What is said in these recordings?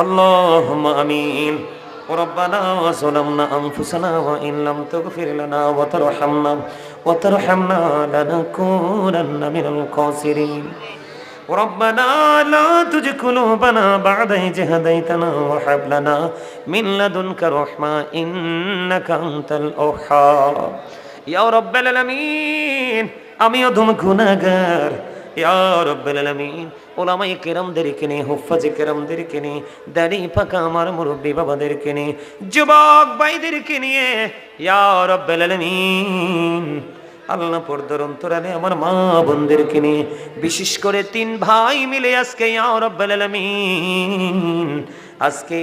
اللهم امين ربنا ظلمنا انفسنا وان لم تغفر لنا وترحمنا وترحمنا لنكونن من الخاسرين ربنا لا تزغ قلوبنا بعد إذ هديتنا وهب لنا من لدنك رحمة إنك أنت الوهاب يا رب العالمين আমি অধম গুনাহগার ইয়া রব্বুল আলামিন ওলামাই কেরামদেরকে নিয়ে হুফাজে কেরামদেরকে নিয়ে দাড়ি ফাঁকা আমার মুরব্বী বাবাদেরকে নিয়ে যুবক ভাইদেরকে নিয়ে ইয়ার রব্বেল আলামিন আল্লাহ পর্দার অন্তরালে আমার মা বোনদেরকে নিয়ে বিশেষ করে তিন ভাই মিলে আজকে আজকে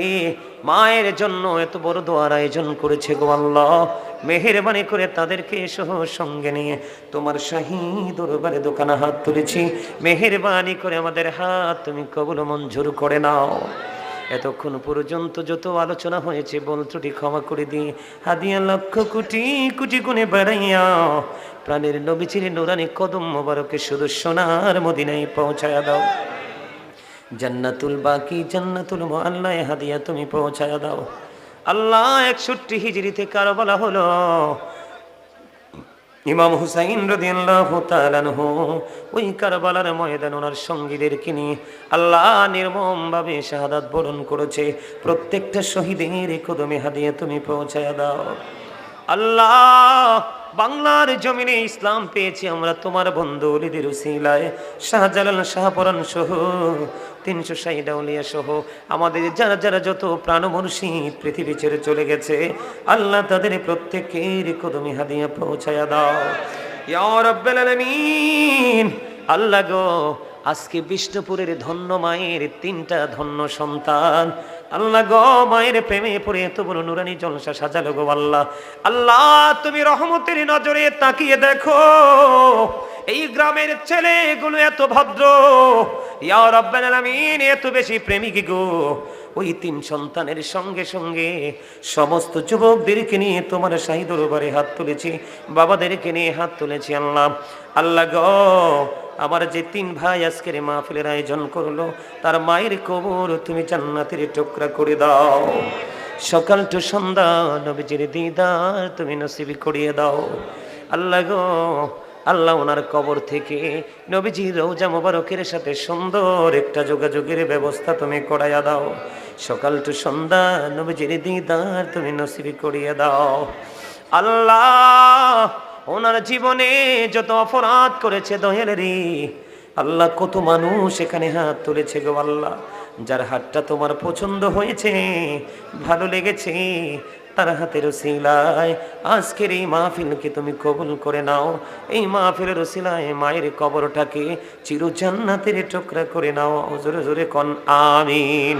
মায়ের জন্য এত বড় দোয়ার আয়োজন করেছে গো আল্লাহ। মেহেরবানি করে তাদেরকে সহ সঙ্গে নিয়ে। তোমার শাহী দরবারে দোকানে হাত তুলেছি। মেহেরবানি করে আমাদের হাত তুমি কবুল মঞ্জুর করে নাও। এতক্ষণ পর্যন্ত যত আলোচনা হয়েছে, বল ত্রুটি ক্ষমা করে দিয়ে হাদিয়া লক্ষ কোটি কোটি গুণে বেড়াইয়া প্রাণের নবীচির নুরানি কদম মোবারকে শুধু সোনার মদিনায় পৌঁছায়া দাও। জান্নাতুল বাকি, জান্নাতুল আল্লাহ হাদিয়া তুমি পৌঁছায়া দাও। আল্লাহ একষট্টি হিজড়িতে কারও বলা হলো। ইমাম হুসাইন রদিয়াল্লাহু ওই কারবালার ময়দান ওনার সঙ্গীদেরকে নিয়ে আল্লাহ নির্মমভাবে শাহাদাত বরণ করেছে। প্রত্যেকটা শহীদের কদমে হাদিয়ে তুমি পৌঁছায় দাও। আল্লাহ, বাংলার জমিনে ইসলাম পেয়েছি আমরা তোমার বন্ধু অলিদের উসিলায় শাহজালাল শাহপরান সহ তিনশো সাইডাউলিয়া সহ আমাদের যারা যারা যত প্রাণ মুর্শিদ পৃথিবী ছেড়ে চলে গেছে, আল্লাহ তাদের প্রত্যেকের কদমি হাদিয়া পৌঁছায়া দাও। আল্লাহ গো, আজকে বিষ্ণুপুরের ধন্য মায়ের তিনটা ধন্য সন্তান আল্লাহ গো, মায়ের প্রেমে পড়ে এত বড় নুরানি জলসা সাজালো গো আল্লাহ। আল্লাহ, তুমি রহমতের নজরে তাকিয়ে দেখো, এই গ্রামের ছেলেগুলো এত ভদ্র। ইয়া রব্বাল আলামিন, এত বেশি প্রেমিক গো। ওই তিন সন্তানের সঙ্গে সঙ্গে সমস্ত যুবকদেরকে নিয়ে তোমার শাহী দরবারে হাত তুলেছি, বাবাদেরকে নিয়ে হাত তুলেছি আল্লাহ। আল্লাহ গো আমার যে তিন ভাই আজকের মাহফিলের আয়োজন করল, তার মায়ের কবর তুমি জান্নাতের টুকরা করে দাও। সকাল টু সন্ধ্যা নবীজির দিদার তুমি নসিবি করিয়ে দাও। আল্লাহ গো, আল্লাহ ওনার কবর থেকে নবীজি রৌজা মোবারকের সাথে সুন্দর একটা যোগাযোগের ব্যবস্থা তুমি করাইয়া দাও। সকাল টু সন্ধ্যা নবীজির দিদার তুমি নসিবি করিয়ে দাও। আল্লাহ ওনার জীবনে যত অপরাধ করেছে দয়ালেরি আল্লাহ কত মানুষ এখানে হাত তুলেছে গো আল্লাহ। যার হাতটা তোমার পছন্দ হয়েছে, ভালো লেগেছে, তার হাতের রসিলায় আজকের এই মাহফিলকে তুমি কবুল করে নাও। এই মাহফিলের রসিলায় মায়ের কবরটাকে চির জান্নাতের টুকরা করে নাও। জোরে জোরে কন, আমিন।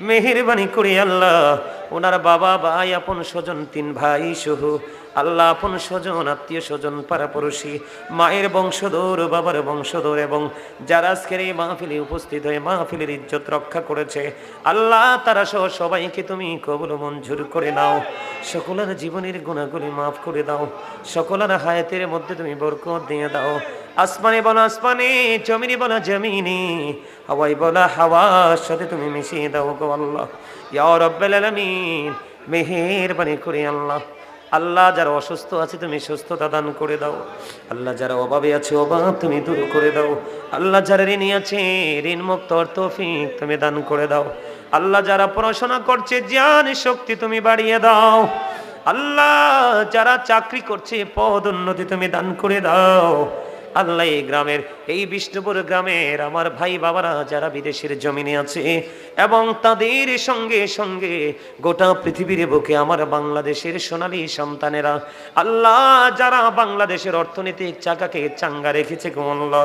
মেহেরবানি করে আল্লাহ। ওনার বাবা, ভাই, আপন স্বজন, তিন ভাই সহ। আল্লাহ, আপন স্বজন, আত্মীয় স্বজন, পাড়াপড়শি, মায়ের বংশধর, বাবার বংশধর এবং যারা আজকের এই মাহফিলে উপস্থিত হয়ে মাহফিলের ইজ্জত রক্ষা করেছে, আল্লাহ, তারা সহ সবাইকে তুমি কবল মঞ্জুর করে নাও। সকলের জীবনের গুণাগুলি মাফ করে দাও। সকলের হায়াতের মধ্যে তুমি বরকত দিয়ে দাও। আসমানে বলো আসমানে, জমিনে বলো জমিনে। হাওয়াই বলো হাওয়ার সাথে তুমি মিশিয়ে দাও গো আল্লাহ। ইয়া মেহেরবানি করে আল্লাহ। আল্লাহ যারা অসুস্থ আছে তুমি সুস্থতা দান করে দাও। আল্লাহ যারা অভাবে আছে অভাব তুমি দূর করে দাও। আল্লাহ যারা ঋণী আছে ঋণ মুক্ত তৌফিক তুমি দান করে দাও। আল্লাহ যারা পড়াশোনা করছে, জ্ঞান শক্তি তুমি বাড়িয়ে দাও। আল্লাহ যারা চাকরি করছে, পদ উন্নতি তুমি দান করে দাও। আল্লাহ এই গ্রামের, এই বিষ্ণুপুর গ্রামের আমার ভাই বাবারা যারা বিদেশের জমিনে আছে এবং তাদের সঙ্গে সঙ্গে গোটা পৃথিবীর বুকে আমার বাংলাদেশের সোনালী সন্তানেরা, আল্লাহ যারা বাংলাদেশের অর্থনৈতিক চাকাকে চাঙ্গা রেখেছে গোমল্লা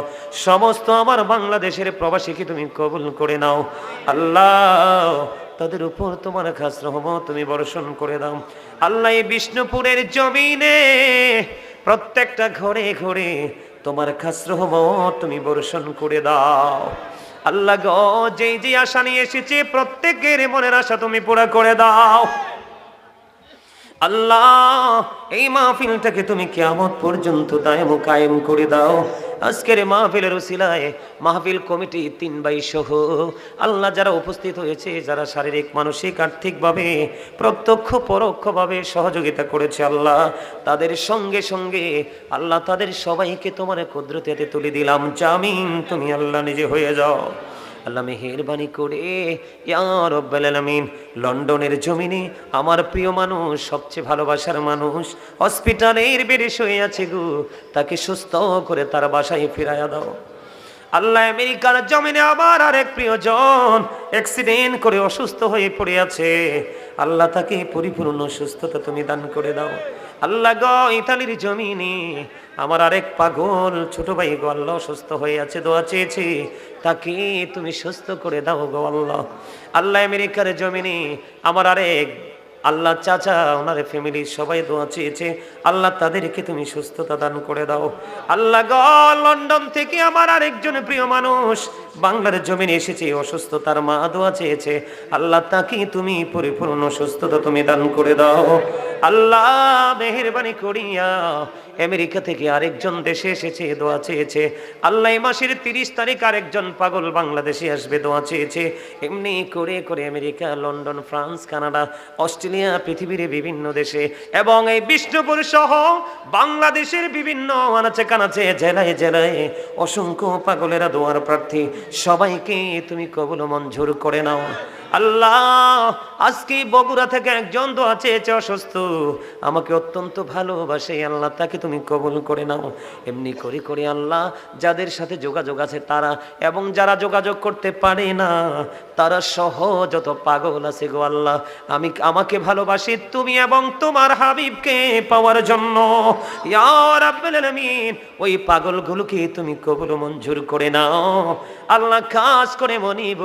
সমস্ত আমার বাংলাদেশের প্রবাসীকে তুমি কবুল করে নাও। আল্লাহ, তাদের উপর তোমার খাস রহমত তুমি বর্ষণ করে দাও। আল্লাহ বিষ্ণুপুরের জমিনে প্রত্যেকটা ঘরে ঘরে তোমার খাস রহমত তুমি বর্ষণ করে দাও। আল্লাহ গো, যেই যে আশা নিয়ে এসেছে, প্রত্যেকের মনের আশা তুমি পুরা করে দাও। আল্লাহ, এই মাহফিলটাকে তুমি কেমন পর্যন্ত দায়ম কায়েম করে দাও। আজকের মাহফিলের উসিলায় মাহফিল কমিটি তিন বাই সহ। আল্লাহ যারা উপস্থিত হয়েছে, যারা শারীরিক, মানসিক, আর্থিকভাবে প্রত্যক্ষ, পরোক্ষভাবে সহযোগিতা করেছে আল্লাহ, তাদের সঙ্গে সঙ্গে আল্লাহ তাদের সবাইকে তোমার কুদরতে তুলে দিলাম। জামিন, তুমি আল্লাহ নিজে হয়ে যাও। আল্লাহ মেহেরবানি করে, ইয়া রব্বাল আলামিন, লন্ডনের জমিনে আমার প্রিয় মানুষ, সবচেয়ে ভালোবাসার মানুষ, হসপিটালের বেডে শুয়ে আছে গো, তাকে সুস্থ করে তার বাসায় ফিরাইয়া দাও। আল্লাহ আমেরিকার জমিনে আবার আরেক প্রিয়জন অ্যাক্সিডেন্ট করে অসুস্থ হয়ে পড়ে আছে। আল্লাহ তাকে পরিপূর্ণ সুস্থতা তুমি দান করে দাও। আল্লাহ গ, ইতালির জমিনে আমার আরেক পাগল ছোট ভাই গো, আল্লাহ সুস্থ হয়ে আছে, দোয়া চেয়েছি, তাকে তুমি সুস্থ করে দাও গো আল্লাহ। আল্লাহ আমেরিকার জমিনে আমার আরেক আল্লাহ চাচা, ওনার ফ্যামিলি সবাই দোয়া চেয়েছে, আল্লাহ তাদেরকে তুমি সুস্থতা দান করে দাও। আল্লাহ গ, লন্ডন থেকে আমার আরেকজন প্রিয় মানুষ, বাংলার জমিনে এসেছে অসুস্থ তার মা দোয়া চেয়েছে। আল্লাহ তাকে তুমি পরিপূর্ণ সুস্থতা তুমি দান করে দাও। আল্লাহ, মেহরবানি করিয়া আমেরিকা থেকে আরেকজন দেশে এসেছে, দোয়া চেয়েছে। আল্লাহ মাসের তিরিশ তারিখ আরেকজন পাগল বাংলাদেশে আসবে, দোয়া চেয়েছে। এমনি করে করে America, London, France, Canada, Australia, পৃথিবীর বিভিন্ন দেশে। এবং এই বিষ্ণুপুর সহ বাংলাদেশের বিভিন্ন আনাচে কানাচে, জেলায় জেলায় অসংখ্য পাগলেরা দোয়ার প্রার্থী। সবাইকে তুমি কবল মঞ্জুর করে নাও। আল্লাহ, আজকে বগুড়া থেকে একজন দোয়া চেয়েছে অসুস্থ। আমাকে অত্যন্ত ভালোবাসে, আল্লাহ, তাকে তুমি কবুল করে নাও। এমনি করে করে আল্লাহ, যাদের সাথে যোগাযোগ আছে তারা, এবং যারা যোগাযোগ করতে পারে না, তারা সহ যত পাগল আছে গো আল্লাহ, আমি আমাকে ভালোবাসি তুমি এবং তোমার হাবিবকে পাওয়ার জন্য। ওই পাগলগুলোকে তুমি কবুল মঞ্জুর করে নাও। আল্লাহ কাজ করে মনিব,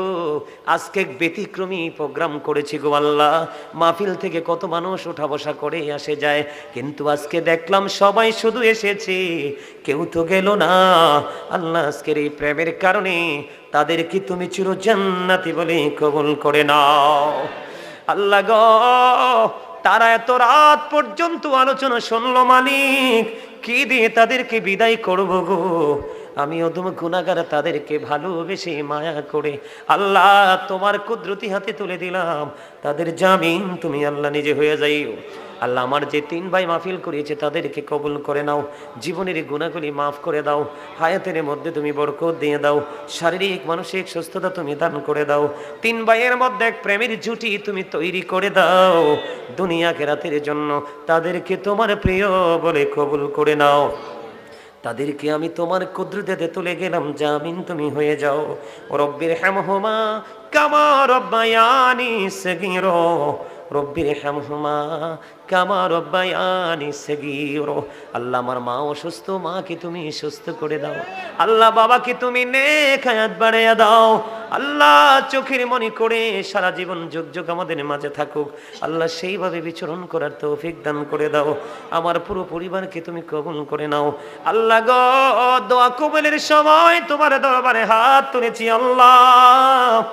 আজকে ব্যতিক্রমী প্রোগ্রাম করেছি গো আল্লাহ। মাহফিল থেকে কত মানুষ ওঠা বসা করে আসে যায়। কিন্তু আজকে দেখলাম সবাই শুধু এসেছে। কেউ তো গেল না। আল্লাহ আজকের এই প্রেমের কারণে তাদেরকে তুমি চির জান্নাতি বলে কবুল করে নাও। আল্লাহ গ, তারা এত রাত পর্যন্ত আলোচনা শুনলো মালিক। কি দিয়ে তাদেরকে বিদায় করব গো? আমি অদম গুণাগার তাদেরকে ভালোবেসে মায়া করে আল্লাহ তোমার কুদরতি হাতে তুলে দিলাম। তাদের জামিন তুমি আল্লাহ নিজে হয়ে যাইও। আল্লাহ আমার যে তিন ভাই মাহফিল করিয়েছে তাদেরকে কবুল করে নাও। জীবনের গুণাগুলি মাফ করে দাও। হায়াতের মধ্যে তুমি বরকত দিয়ে দাও। শারীরিক, মানসিক সুস্থতা তুমি দান করে দাও। তিন ভাইয়ের মধ্যে এক প্রেমের জুটি তুমি তৈরি করে দাও। দুনিয়া কেরাতের জন্য তাদেরকে তোমার প্রিয় বলে কবুল করে নাও। তাদেরকে আমি তোমার কুদ্রুতে তুলে গেলাম, জামিন তুমি হয়ে যাও। রব্বির হ্যামহমা কামা রব্বায়ানি সগীর রব্বির হ্যামহমা কামা রব্বায়ানি সগীর। আল্লাহ আমার মা অসুস্থ, মাকে তুমি সুস্থ করে দাও। আল্লাহ বাবাকে তুমি নেক হায়াত বাড়াইয়া দাও। আল্লাহ চোখের মনে করে সারা জীবন যুগ যুগ আমাদের মাঝে থাকুক। আল্লাহ সেইভাবে বিচরণ করার তৌফিক দান করে দাও। আমার পুরো পরিবারকে তুমি কবুল করে নাও। আল্লাহ গো, দোয়া কবুলের সময় তোমার দরবারে হাত তুলেছি আল্লাহ।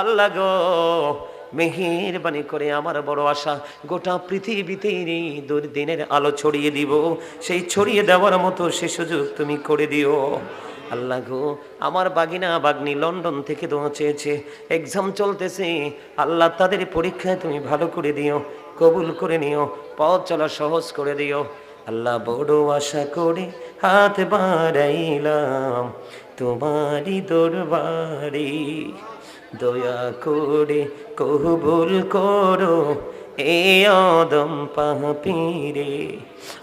আল্লাহ গো মেহেরবানি করে আমার বড় আশা গোটা পৃথিবীতে দুর্দিনের আলো ছড়িয়ে দিব। সেই ছড়িয়ে দেওয়ার মতো সে সুযোগ তুমি করে দিও। আল্লাহ গো, আমার বাগিনা বাগনি লন্ডন থেকে দোয়া চেয়েছে। এক্সাম চলতেছে। আল্লাহ তাদের পরীক্ষায় তুমি ভালো করে দিও, কবুল করে নিও, পথ চলা সহজ করে দিও। আল্লাহ বড় আশা করে হাত বাড়াইলাম। তোমারই দরবারে দয়া করে কবুল করো, এ অদম পাপিরে।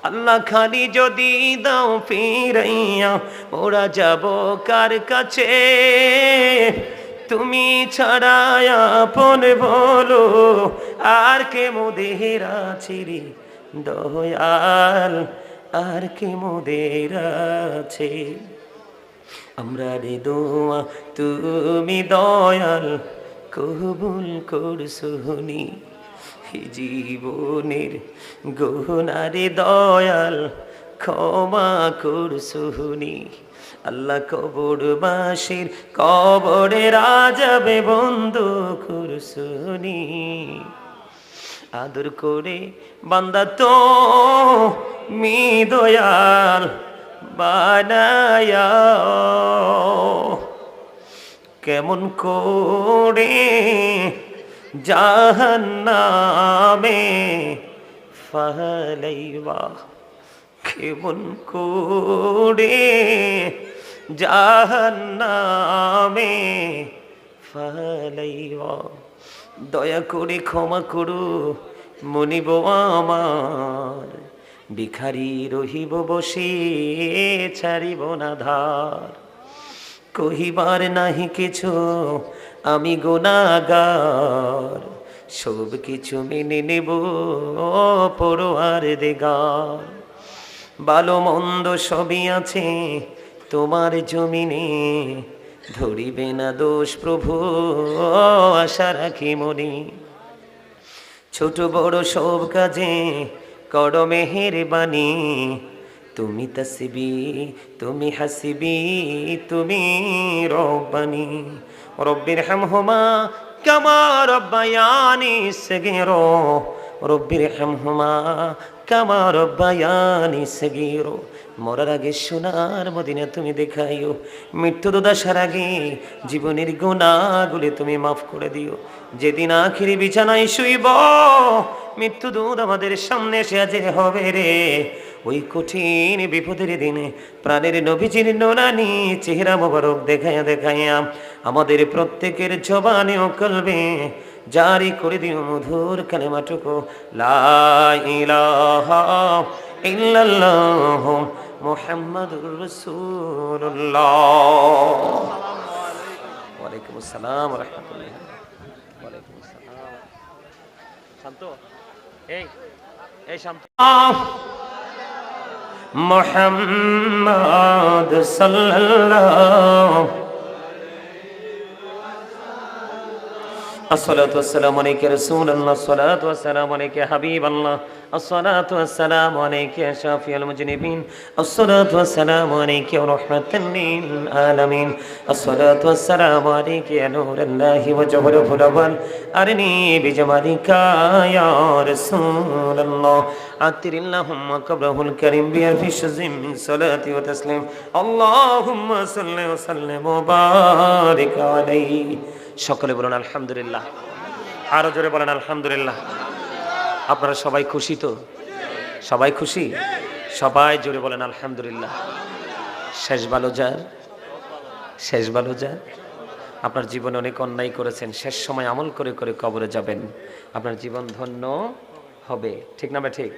আল্লাহ খালি যদি দাও ফিরাইয়া, ওরা যাব কার কাছে? তুমি ছাড়াই আপন বলো, আর কে মোদের আছে রে? দয়াল, আর কে মোদের আছে? আমরা রে দোয়া, তুমি দয়াল, কবুল করছুনি জীবনের গহনারে দয়াল, ক্ষমা করছুনি আল্লাহ কবর বাসির কবরে রাজাবে বন্ধ করছুনি আদর করে বান্দা তো, মি দয়াল বানায়া কেমন করে জাহান্নামে ফালাইবা কেমন করে জাহান্নামে ফালাইবা দয়া করে ক্ষমা করু, মনিব আমার। ভিখারি রহিব বসে, ছাড়িব না ধার। কহিবার নাহি কিছু, আমি গোনাগার সব কিছু মেনে নেব পড়োয়ার দেগার। ভালো মন্দ সবই আছে, তোমার জমিনে। ধরিবে না দোষ প্রভু, আশা রাখি মনে। ছোট বড় সব কাজে কর মেহের বাণী তুমি তসবি, তুমি হাসিবি, তুমি রব্বানি। রব্বির হামহুমা কামা রব্বায়ানি সগীরো। রব্বির হামহুমা কামা রব্বায়ানি সগীরো। মরার আগে সোনার মদিনা তুমি দেখাইও। মৃত্যু দশার আগে জীবনের গুণাগুলি তুমি মাফ করে দিও। যেদিন আখিরি বিছানায় শুইব, মৃত্যু দূত আমাদের সামনে এসে হাজির হবে রে। ওই কঠিন বিপদের দিনে প্রাণের নবীজির নোনানি চেহারা মোবারক দেখাইয়া দেখাইয়া আমাদের প্রত্যেকের জবানে ও কলবে। জারি করে দিও মধুর কালেমাটুকু। লা ইলাহা ইল্লাল্লাহ মুহাম্মাদুর রাসূলুল্লাহ। ওয়ালাইকুম আসসালাম রাহমাতুল্লাহ ওয়ালাইকুম আসসালাম শান্ত এই এই শান্ত। মোহাম্মদ সাল্লাল্লাহ الصلاة والسلام عليك يا رسول الله الصلاة والسلام عليك يا حبيب الله الصلاة والسلام عليك يا شافي المجنبين الصلاة والسلام عليك يا رحمة للعالمين الصلاة والسلام عليك يا نور الله وجبره الأول أرني بجمالك يا رسول الله عطر اللهم قبره الكريم بألف شزم من صلاة وتسليم اللهم صل وسلم وبارك عليه সকলে বলুন, আলহামদুলিল্লাহ। আরও জোরে বলেন, আলহামদুলিল্লাহ। আপনারা সবাই খুশি তো? সবাই খুশি? সবাই জোরে বলেন, আলহামদুলিল্লাহ। শেষ ভালো যার? শেষ ভালো যার? আপনার জীবনে অনেক অন্যায় করেছেন, শেষ সময় আমল করে করে কবরে যাবেন। আপনার জীবন ধন্য হবে। ঠিক না ঠিক?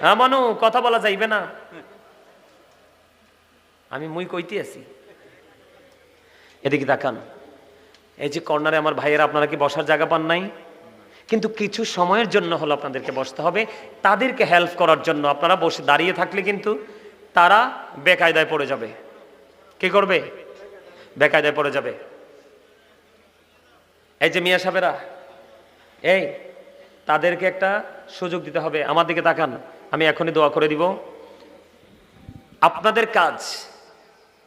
হ্যাঁ মানু, কথা বলা যাইবে না। আমি মুই কইতে আছি। এদিকে তাকান। এই যে কর্নারে আমার ভাইয়েরা, আপনারা কি বসার জায়গা পান নাই? কিন্তু কিছু সময়ের জন্য হলো আপনাদেরকে বসতে হবে। তাদেরকে হেল্প করার জন্য আপনারা বসে দাঁড়িয়ে থাকলে কিন্তু তারা বেকায়দায় পড়ে যাবে। কি করবে? বেকায়দায় পড়ে যাবে। এই যে মিয়া সাহেবেরা, এই তাদেরকে একটা সুযোগ দিতে হবে। আমার দিকে তাকান, আমি এখনই দোয়া করে দিব। আপনাদের কাজ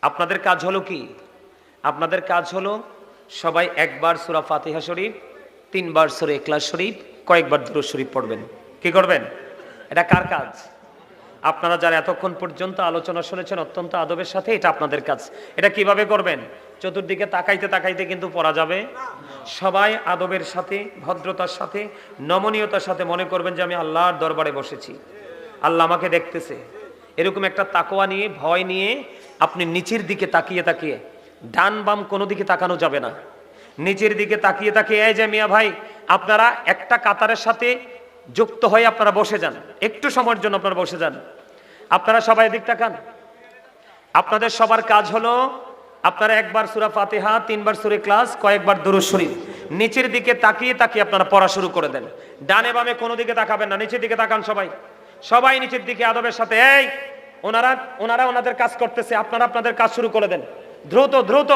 আপনাদের কাজ হলো কি? আপনাদের কাজ হলো সবাই একবার সুরা ফাতিহা শরীফ, তিনবার সুরা ইখলাস শরীফ, কয়েকবার দুরূদ শরীফ পড়বেন। কি করবেন? এটা কার কাজ? আপনারা যারা এতক্ষণ পর্যন্ত আলোচনা শুনেছেন অত্যন্ত আদবের সাথে এটা আপনাদের কাজ। এটা কীভাবে করবেন? চতুর্দিকে তাকাইতে তাকাইতে কিন্তু পড়া যাবে। সবাই আদবের সাথে, ভদ্রতার সাথে, নমনীয়তার সাথে মনে করবেন যে আমি আল্লাহর দরবারে বসেছি। আল্লাহ আমাকে দেখতেছে। এরকম একটা তাকোয়া নিয়ে, ভয় নিয়ে আপনি নিচের দিকে তাকিয়ে তাকিয়ে ডান বাম কোনো দিকে তাকানো যাবে না। নিচের দিকে তাকিয়ে তাকিয়ে, এই যে মিয়া ভাই, আপনারা একটা কাতারের সাথে যুক্ত হয়ে আপনারা বসে যান। একটু সময়ের জন্য আপনারা বসে যান। আপনারা সবাই এদিক তাকান। আপনাদের সবার কাজ হলো, আপনারা একবার সুরা ফাতিহা, তিনবার সুরে ক্লাস কয়েকবার দুরুদ শরীফ। নিচের দিকে তাকিয়ে তাকিয়ে আপনারা পড়া শুরু করে দেন। ডানে বামে কোনো দিকে তাকাবেন না, নিচের দিকে তাকান সবাই। সবাই নিচের দিকে আদবের সাথে, এই, ওনারা ওনারা ওনাদের কাজ করতেছে, আপনারা আপনাদের কাজ শুরু করে দেন। দ্রুত দ্রুত।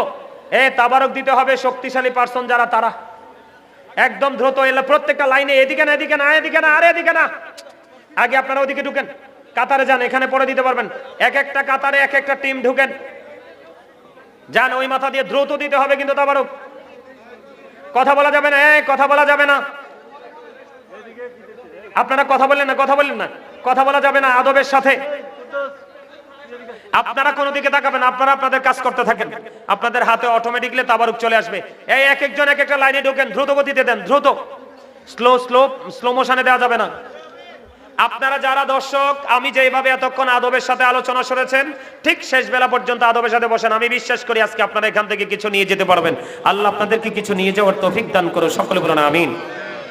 এ, তাবারক দিতে হবে, শক্তিশালী পার্সন যারা, তারা। একদম দ্রুত এলে প্রত্যেকটা লাইনে, এদিকে না এদিকে না এদিকে না, আরে এদিকে না। আগে আপনারা ওদিকে ঢুকেন। কাতারে যান, এখানে পরে দিতে পারবেন। এক একটা কাতারে এক একটা টিম ঢুকেন। যান, ওই মাথা দিয়ে দ্রুত দিতে হবে কিন্তু তাবারক। কথা বলা যাবে না এই কথা বলা যাবে না। আপনারা কথা বললেন না, কথা বললেন না। কথা বলা যাবে না, আদবের সাথে। আপনারা কোনো দিকে তাকাবেন আপনারা আপনাদের কাজ করতে থাকেন। আপনাদের হাতে অটোমেটিকলি তাবারুক চলে আসবে। এই এক একজন এক একটা লাইনে ঢোকেন, দ্রুত গতিতে দেন, দ্রুত। স্লো স্লো স্লো মোশনে দেওয়া যাবে না। আপনারা যারা দর্শক, আমি যেভাবে এতক্ষণ আদবের সাথে আলোচনা শুনেছেন ঠিক শেষ বেলা পর্যন্ত আদবের সাথে বসেন। আমি বিশ্বাস করি আজকে আপনারা এখান থেকে কিছু নিয়ে যেতে পারবেন। আল্লাহ আপনাদেরকে কিছু নিয়ে যাওয়ার তৌফিক দান করো সকলে বলেন, আমিন।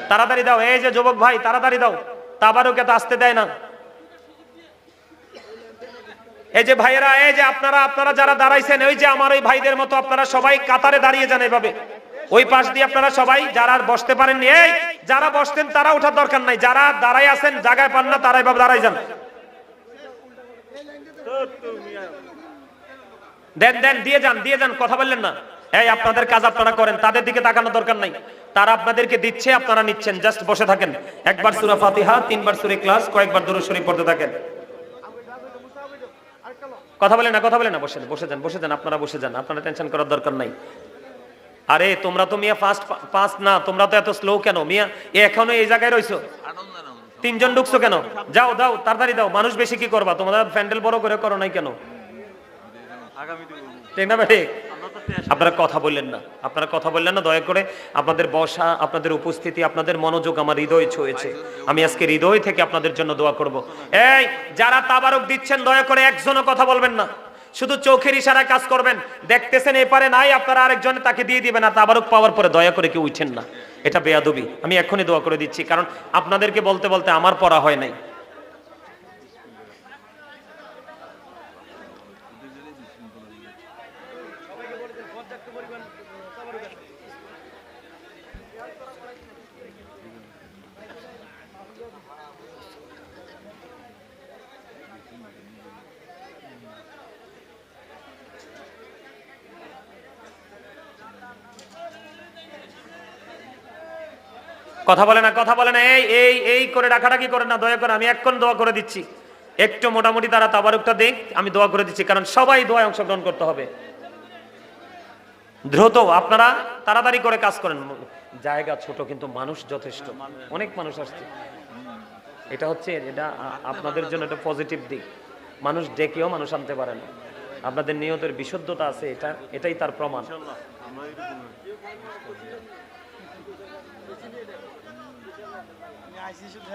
তাড়াতাড়ি দাও। এই যে যুবক ভাই, তাড়াতাড়ি দাও। তাবারুকে তো আসতে দেয় না। এই যে ভাইয়েরা, এই যে আপনারা আপনারা যারা দাঁড়াইছেন, ওই যে আমার ওই ভাইদের মতো আপনারা সবাই কাতারে দাঁড়িয়ে যান এভাবে। ওই পাশ দিয়ে আপনারা সবাই, যারা বসতে পারেননি, এই যারা বসতেন তারা ওঠার দরকার নাই, যারা দাঁড়াই আছেন, জায়গায় পান না, তারা এভাবে দাঁড়াই যান। দেন দেন, দিয়ে যান দিয়ে যান, কথা বললেন না। এই আপনাদের কাজ আপনারা করেন, তাদের দিকে তাকানোর দরকার নাই। তারা আপনাদেরকে দিচ্ছে, আপনারা নিচ্ছেন, জাস্ট বসে থাকেন। একবার সূরা ফাতিহা, তিনবার সূরা ক্লাস কয়েকবার দুরূদ শরীফ পড়তে থাকেন। কথা বলে না কথা বলে না বসে বসে যান বসে যান আপনারা বসে যান আপনারা টেনশন করার দরকার নাই। আরে তোমরা তো মিয়া ফাস্ট ফাস্ট না তোমরা তো এত স্লো কেন? মিয়া এখনও এই জায়গায় রইছো? তিনজন ঢুকছো কেন? যাও দাও তাড়াতাড়ি দাও মানুষ বেশি কি করবা? তোমরা প্যান্ডেল বড় করে করো নাই কেন? ঠিক না ভাই? আপনারা কথা বললেন না। আপনারা কথা বললেন না, দয়া করে আপনাদের বসা, আপনাদের উপস্থিতি, আপনাদের মনোযোগ আমার হৃদয় ছুঁয়েছে। আমি আজকে হৃদয় থেকে আপনাদের জন্য দোয়া করব। এই, যারা তাবারক দিচ্ছেন, দয়া করে একজনও কথা বলবেন না। শুধু চোখের ইশারায় কাজ করবেন। দেখতেছেন এপারে নাই, আপনারা আরেকজনে তাকে দিয়ে দিবেন আর তাবারক পাওয়ার পরে দয়া করে কেউ উঠেন না। এটা বেয়াদবি। আমি এখনই দোয়া করে দিচ্ছি, কারণ আপনাদেরকে বলতে বলতে আমার পড়া হয় নাই। কথা বলে না, কথা বলে না, এই এই এই করে ডাকাডাকি করে না, দয়া করে, আমি এক্ষণ দোয়া করে দিচ্ছি। একটু মোটামুটি তারা তাবারুকটা দেখ আমি দোয়া করে দিচ্ছি, কারণ সবাই দোয়ায় অংশগ্রহণ করতে হবে। দ্রুত, আপনারা তাড়াতাড়ি করে কাজ করেন। জায়গা ছোট, কিন্তু মানুষ যথেষ্ট। অনেক মানুষ আসছে। এটা হচ্ছে, এটা আপনাদের জন্য একটা পজিটিভ দিক। মানুষ ডেকেও মানুষ আনতে পারে না। আপনাদের নিয়তের বিশুদ্ধতা আছে, এটা, এটাই তার প্রমাণ।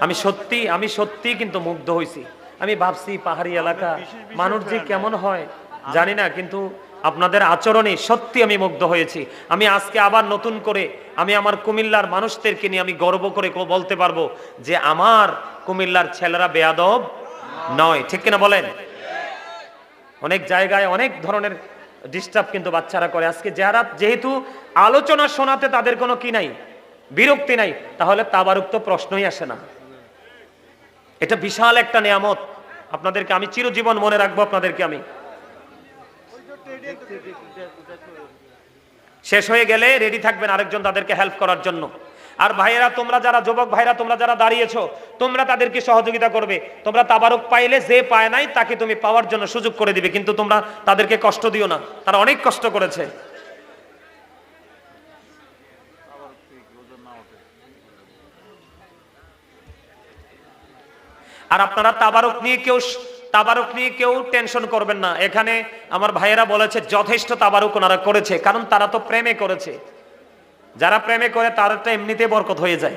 আমি সত্যি আমি সত্যি কিন্তু মুগ্ধ হয়েছি আমি ভাবছি পাহাড়ি এলাকা। মানুষ যে কেমন হয় জানি না কিন্তু আপনাদের আচরণে সত্যি আমি মুগ্ধ হয়েছি। আমি আজকে আবার নতুন করে আমি আমার কুমিল্লার মানুষদেরকে নিয়ে আমি গর্ব করে বলতে পারব যে আমার কুমিল্লার ছেলেরা বেয়াদব নয়। ঠিক কিনা বলেন? অনেক জায়গায় অনেক ধরনের ডিস্টার্ব কিন্তু বাচ্চারা করে। আজকে যারা যেহেতু আলোচনা শোনাতে তাদের কোনো কি নাই বিরক্তি নাই, তাহলে তাবারুক তো প্রশ্নই আসে না। এটা বিশাল একটা নিয়ামত। আপনাদেরকে আমি চিরজীবন মনে রাখব, আপনাদেরকে আমি। শেষ হয়ে গেলে রেডি থাকবেন আরেকজন তাদেরকে হেল্প করার জন্য। আর ভাইয়েরা, তোমরা যারা যুবক ভাইরা তোমরা যারা দাঁড়িয়েছো, তোমরা তাদেরকে সহযোগিতা করবে। তোমরা তাবারক পাইলে যে পায় নাই, তাকে তুমি পাওয়ার জন্য সুযোগ করে দিবে, কিন্তু তোমরা তাদেরকে কষ্ট দিও না। তারা অনেক কষ্ট করেছে। আর আপনারা তাবারক নিয়ে কেউ তাবারক নিয়ে কেউ টেনশন করবেন না। এখানে আমার ভাইয়েরা বলেছে, যথেষ্ট তাবারুক ওনারা করেছে, কারণ তারা তো প্রেমে করেছে। যারা প্রেমে করে তারা তো এমনিতে বরকত হয়ে যায়।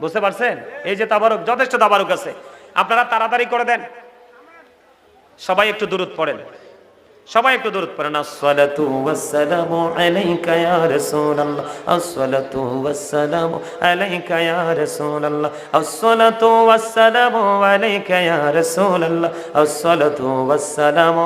বুঝতে পারছেন? এই যে তাবারক, যথেষ্ট তাবারক আছে। আপনারা তাড়াতাড়ি করে দেন। সবাই একটু দূরত পড়েন। সবাই একটু দূরত পড়েন, আসসালাতু ওয়াসসালামু আলাইকা ইয়া রাসূলুল্লাহ, আসসালাতু ওয়াসসালামু আলাইকা ইয়া রাসূলুল্লাহ, আসসালাতু ওয়াসসালামু আলাইকা ইয়া রাসূলুল্লাহ, আসসালাতু ওয়াসসালামু